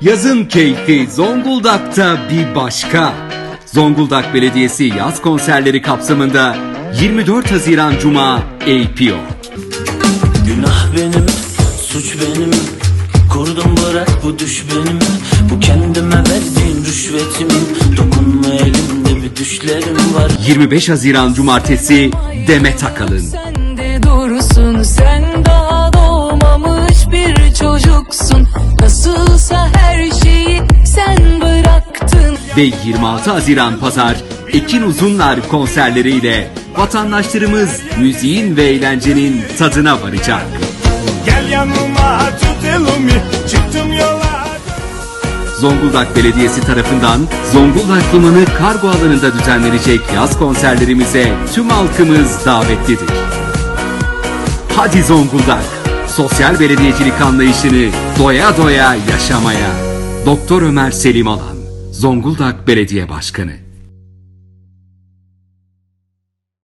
Yazın keyfi Zonguldak'ta bir başka. Zonguldak Belediyesi yaz konserleri kapsamında 24 Haziran Cuma APO. Günah benim, suç benim Kurdum bırak bu düş benim Bu kendime verdiğin rüşvetim Dokunma elimde bir düşlerim var 25 Haziran Cumartesi Demet Akalın. Sen de dursun ve 26 Haziran Pazar Ekin Uzunlar konserleriyle vatandaşlarımız müziğin ve eğlencenin tadına varacak. Gel yanıma tut elimi çıktım yola Zonguldak Belediyesi tarafından Zonguldak Limanı kargo alanında düzenlenecek yaz konserlerimize tüm halkımız davetlidir. Hadi Zonguldak! Sosyal belediyecilik anlayışını doya doya yaşamaya. Doktor Ömer Selim Alan, Zonguldak Belediye Başkanı.